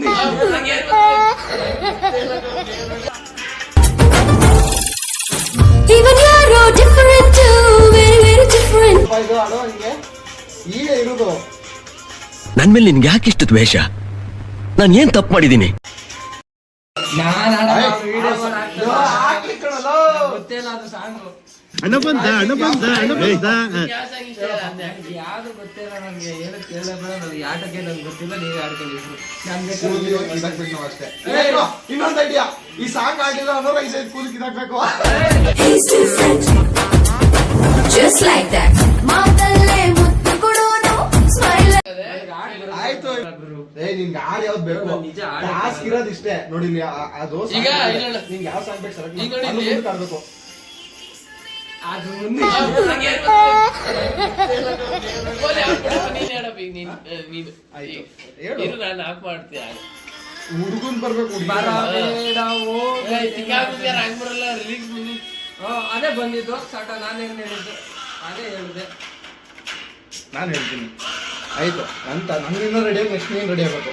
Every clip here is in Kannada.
ಈಗ ಇರುದು. ನನ್ ಮೇಲೆ ನಿನ್ಗೆ ಯಾಕೆ ಇಷ್ಟು ದ್ವೇಷ? ನಾನು ಏನ್ ತಪ್ಪು ಮಾಡಿದ್ದೀನಿ? ನಾನು ಆಯ್, ಇದು ಹಾಕ್ಲಿ ಕಣಲೋ. ಗೊತ್ತಿಲ್ಲ ಅದು ಸಾಂಗು. ಹಣ ಬಂದ ಹಣ ಬಂದ ಹಣ ಬಂದ ಯಾರು ಗೊತ್ತಿಲ್ಲ ನನ್ಗೆ ಏನು ಕೇಳಬೇಡ ನನಗೆ ಆಟಕ್ಕೆ ನನ್ಗೆ ಗೊತ್ತಿಲ್ಲ ನೀವು ಆಡ್ಕೊಂಡಿದ್ರು ನಾವು ಅಷ್ಟೇ ಇನ್ನೊಂದು ಐಡಿಯಾ ಈ ಸಾಂಗ್ ಆಗಿಲ್ಲ ಅಂದ್ರೆ ರೈಸ್ ಐದು He's different. Just like that. ಮಾತಲ್ಲೇ ಮುತ್ತು ಕೊಡೋನು ಸ್ಮೈಲ್ ಆಯ್ತು ಏ ನಿನ್ಗೆ ಹಾಡು ಯಾವ್ದು ಬೇಕು ನಾನ್ ನಿಜ ಟಾಸ್ಕ್ ಇರೋದು ಇಷ್ಟೇ ನೋಡಿ ಆ- ಅದು ಈಗ. ನಿಂಗೆ ಯಾವ ಸಾಂಗ್ ಬೇಕು ಸರ್ ಈಗ. ನೋಡಿ ನಾನು ಮಾಡ್ತೀಯ ಹುಡುಗನ್ ಬರ್ಬೇಕು ಬರಲ್ಲ ರಿಲೀಸ್ ಅದೇ ಬಂದಿದ್ದು. ಸಾಟ ನಾನೇನ್ ಹೇಳಿದ್ದು ಅದೇ ಹೇಳಿದೆ. ನಾನು ಹೇಳ್ತೀನಿ. ಆಯ್ತು. ಅಂತ ನಂಗಿನ್ನ ರೆಡಿ ನೆಕ್ಸ್ಟ್ ನೀನ್ ರೆಡಿ ಆಗ್ಬೇಕು.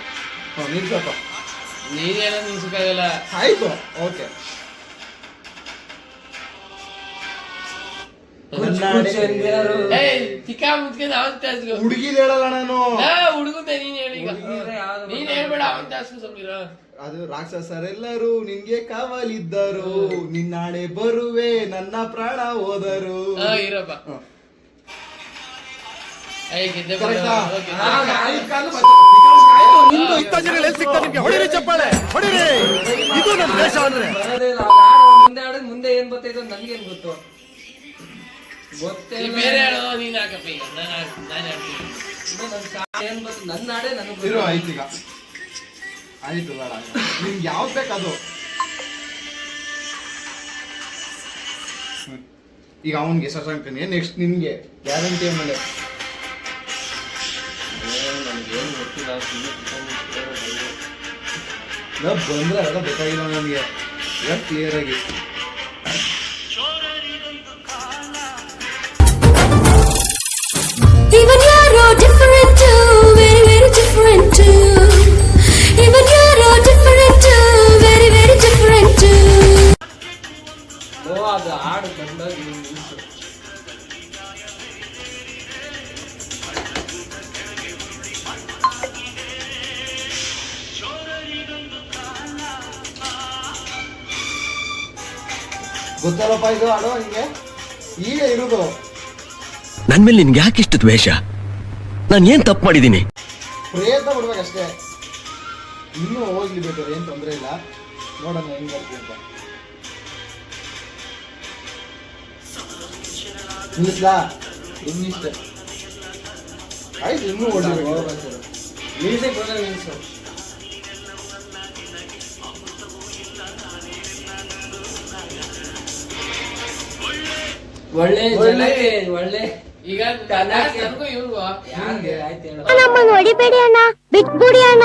ಹ್ಞೂ ನಿಲ್ಸಪ್ಪ ನೀನೇನೋ ನಿಲ್ಸಕ್ಕಾಗಲ್ಲ ಆಯ್ತು. ಓಕೆ ಹುಡುಗಿದ್ ಹೇಳಲ್ಲ ನಾನು. ಹುಡುಗುಂದೆ ನೀನ್ ಹೇಳಿ ನೀನ್ ಹೇಳ್ಬೇಡ ಅವನ್ ಅದು ರಾಕ್ಷಸರೆಲ್ಲರೂ ನಿನ್ಗೆ ಕಾವಲಿದ್ದರು. ನಿನ್ನಾಳೆ ಬರುವೆ ನನ್ನ ಪ್ರಾಣ ಹೋದರು. ಇರಪ್ಪ. ಹೊಡಿರಿ ಚಪ್ಪಾಳೆ ಹೊಡಿರಿ. ಇದು ದೇಶ ಅಂದ್ರೆ. ಮುಂದೆ ಆಡಿದ್ ಮುಂದೆ ಏನ್ ಬರ್ತೈತೋ ನನ್ಗೇನ್ ಗೊತ್ತು. ಬೇರೆ ಹೇಳೋ ನೀನು ಹಾಕಪ್ಪ. ಈಗ ನಾನು ನಾನು ಏನ್ ಗೊತ್ತು? ನನ್ನ ಆಡೇ ನನಗೆ ಇರು ಆಯ್ತು ಈಗ. ಆಯ್ತು ಬೇಡ. ನಿಮ್ಗೆ ಯಾವ್ದು ಬೇಕದು. ಈಗ ಅವನ್ಗೆ ಶಶಾಂಕನಿಗೆ ನೆಕ್ಸ್ಟ್ ನಿಮಗೆ? ಗ್ಯಾರಂಟಿ ಆಮೇಲೆ ನನ್ಗೇನು ಗೊತ್ತಿಲ್ಲ. ಬಂದ್ರೆ ಅದೆಲ್ಲ ಬೇಕಾಗಿಲ್ಲ ನನಗೆ. ಕ್ಲಿಯರ್ ಆಗಿ. ಗೊತ್ತಲ್ಲಪ್ಪ ಇದು ಆಡೋ ಹಿಂಗೆ? ಈಗ ಇರುದು. ನನ್ ಮೇಲೆ ನಿನ್ಗೆ ಯಾಕೆ ಇಷ್ಟು ದ್ವೇಷ? ನಾನು ಏನ್ ತಪ್ಪು ಮಾಡಿದ್ದೀನಿ? ಪ್ರಯತ್ನ ಮಾಡ್ಬೇಕಷ್ಟೇ ಇನ್ನೂ ಹೋಗ್ಲಿ ಬೇಕಾದ್ರೆ ಏನ್ ತೊಂದರೆ ಇಲ್ಲ. ನೋಡೋಣ ಹೆಂಗ್ ಬರ್ತೀವಿ ಅಂತ. ನಿಲ್ಲಿಸ್ಲಾ? ಇನ್ನಿಷ್ಟೇ ಆಯ್ತು ಇನ್ನೂ ಓಡಬೇಕು ಮ್ಯೂಸಿಕ್ ಬಂದ್ರೆ ನಿಲ್ಸು ಒಳ್ಳೆ ಜನಕ್ಕೆ ಒಳ್ಳೆ ಈಗ ನಮ್ಮನ್ನು ಹೊಡಿಬೇಡಿ ಅಣ್ಣ ಬಿಟ್ಬಿಡಿ ಅಣ್ಣ.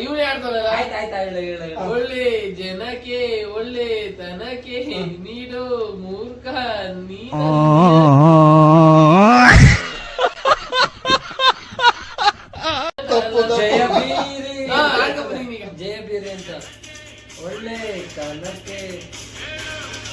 ಇವ್ರು ಹೇಳ್ತಾರಲ್ಲ ಆಯ್ತು ಆಯ್ತು ಹೇಳು ಹೇಳು ಹೇಳು. ಒಳ್ಳೆ ಜನಕ್ಕೆ ಒಳ್ಳೆ ತನಕ್ಕೆ ನೀಡು ಮೂರ್ಖ ನೀ. ಜಯ ಬೀರಿ. ಜಯ ಬೀರಿ ಅಂತ. ಒಳ್ಳೆ ಮುದ್ದ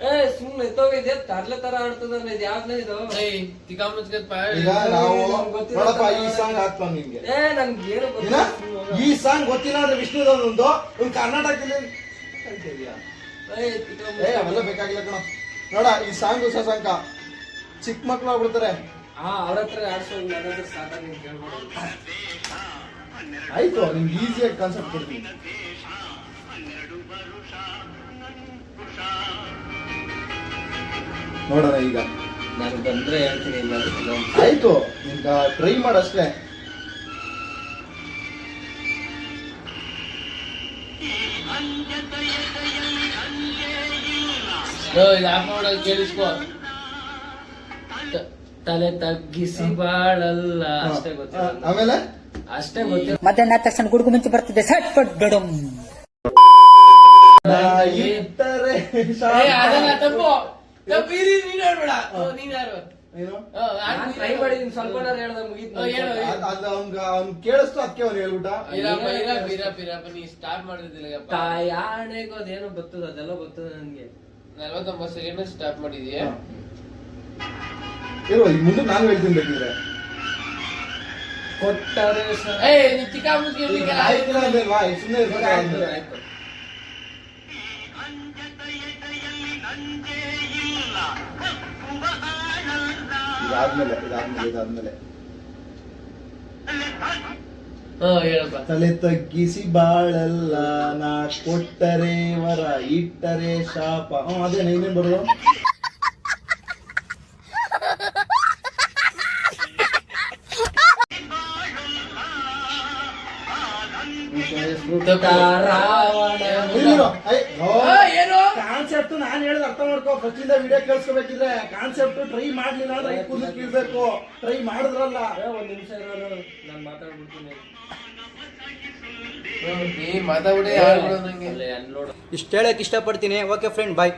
ಏ ಸುಮ್ನೆ ಎತ್ತೋಗಿದೆ ತರ್ಲೆ ತರ ಆಡ್ತದಲ್ಲ ಇದು? ಯಾವ್ದು ಇದು ಏಯ್ ಈಗ ನಾವು ನೋಡಪ್ಪ ಈ ಸಾಂಗ್ ಹಾಕ್ತಾವ ನಿನ್ಗೆ ಏ ನನ್ಗೆ ಏನು ಗೊತ್ತಿಲ್ಲ ಈ ಸಾಂಗ್ ಗೊತ್ತಿಲ್ಲ ಅಂದ್ರೆ ವಿಷ್ಣುದೊಂದು ಒಂದು ಕರ್ನಾಟಕದಲ್ಲಿ ಏ. ಅವೆಲ್ಲ ಬೇಕಾಗಿಲ್ಲ ಕಣ. ನೋಡ ಈ ಸಾಂಗ್ ಹೊಸ ಸಾಂಗ ಚಿಕ್ಕ ಮಕ್ಳು ಆಗ್ಬಿಡ್ತಾರೆ. ಆ ಅವ್ರ ಹತ್ರ ಆಡ್ಸೋದು ನನ್ನ ಹತ್ರ ಸಾಕ ನೀನ್ ಕೇಳ್ಬೇಡ ಆಯ್ತು ನಿಮ್ಗೆ ಈಸಿಯಾಗಿ ಕಾನ್ಸೆಪ್ಟ್ ಕೊಡ್ತೀನಿ. ನೋಡೋಣ ಈಗ. ನಾನು ಬಂದ್ರೆ ಹೇಳ್ತೀನಿ ಇಲ್ಲ ಆಯ್ತು ಈಗ ಟ್ರೈ ಮಾಡಷ್ಟೇ. ಕೇಳಿಸ್ಕೋ. ತಲೆ ತಗ್ಗಿಸಿ ಬಾಳಲ್ಲ. ಅಷ್ಟೇ ಗೊತ್ತಿಲ್ಲ ಆಮೇಲೆ? ಅಷ್ಟೇ ಗೊತ್ತಿಲ್ಲ. ಮಧ್ಯಾಹ್ನ ಆದ ತಕ್ಷಣ ಗುಡುಗು ಮಿಂಚು ಬರ್ತಿದೆ. ಸಟ್ ಪಟ್ ಡಡಮ್ ತಪ್ಪು ನೀನ್ ಹೇಳ್ಬೇಡ. ನೀನ್ ಯಾರು? ಟ್ರೈ ಮಾಡಿದೀನಿ ಸ್ವಲ್ಪ ಹೇಳ್ದೆ ಮುಗೀತು ಓ, ಹೇಳು, ಹೇಳು. ಅದ್- ಅದು ಅವ್ನ್ಗ ಅವ್ನ್ ಕೇಳಿಸ್ತು ಅದಕ್ಕೆ ಅವ್ನು ಹೇಳ್ಬಿಟ್ಟ. ಇರಪ್ಪ ಇರಪ್ಪ ಇರಪ್ಪ ಇರಪ್ಪ ನೀ ಸ್ಟಾರ್ಟ್ ಮಾಡಿದಿಲ್ಲಪ್ಪ ತಾಯಾಣೆಗೆ ಅದೇನೋ ಗೊತ್ತದ ಅದೆಲ್ಲ ಗೊತ್ತದ ನನ್ಗೆ ನಲ್ವತ್ತೊಂಬತ್ತು ಸೆಕೆಂಡ್ ಸ್ಟಾರ್ಟ್ ಮಾಡಿದೀಯ? ಇರೋ ಈಗ ಮುಂದೆ ನಾನು ಹೇಳ್ತೀನಿ ಬೇಕಿದ್ರೆ. ಕೊಟ್ಟರೆ ಏ ನೀ ಚಿಕ್ಕ ಆಯ್ತಿಲ್ಲ ಅಂದಿಲ್ವಾ ಸುಮ್ಮನೆ ಇರ್ಬೇಕು ಆಯ್ತು, ಆದ್ಮೇಲೆ. ಆಯ್ತು. ಇದಾದ್ಮೇಲೆ ಇದಾದ್ಮೇಲೆ ಇದಾದ್ಮೇಲೆ. ತಲೆ ತಗ್ಗಿಸಿ ಬಾಳಲ್ಲ ನಾ ಕೊಟ್ಟರೆ ವರ ಇಟ್ಟರೆ ಶಾಪ. ಹ್ಮ್ ಅದೇ ಇನ್ನೇನ್ ಬರೋದು? ರಾವಣ ಕಾನ್ಸೆಪ್ಟ್ ನಾನು ಹೇಳಿದ ಅರ್ಥ ಮಾಡ್ಕೋ. ಫಸ್ಟ್ ಇಂದ ವಿಡಿಯೋ ಕೇಳಿಸ್ಕೋಬೇಕಿದ್ರೆ ಕಾನ್ಸೆಪ್ಟ್ ಟ್ರೈ ಮಾಡ್ಲಿಲ್ಲ ಅಂದ್ರೆ ಕೂದಲು ಕೀಳ್ಬೇಕು. ಟ್ರೈ ಮಾಡಿದ್ರಲ್ಲ. ಒಂದ್ ನಿಮಿಷ ನಾನು ಮಾತಾಡ್ಬಿಡ್ತೀನಿ. ಈ ಮಾತಾಡ್ಬಿಡಿ ಅನ್ಲೋಡ್ ಇಷ್ಟು ಹೇಳಕ್ ಇಷ್ಟಪಡ್ತೀನಿ. Okay friend bye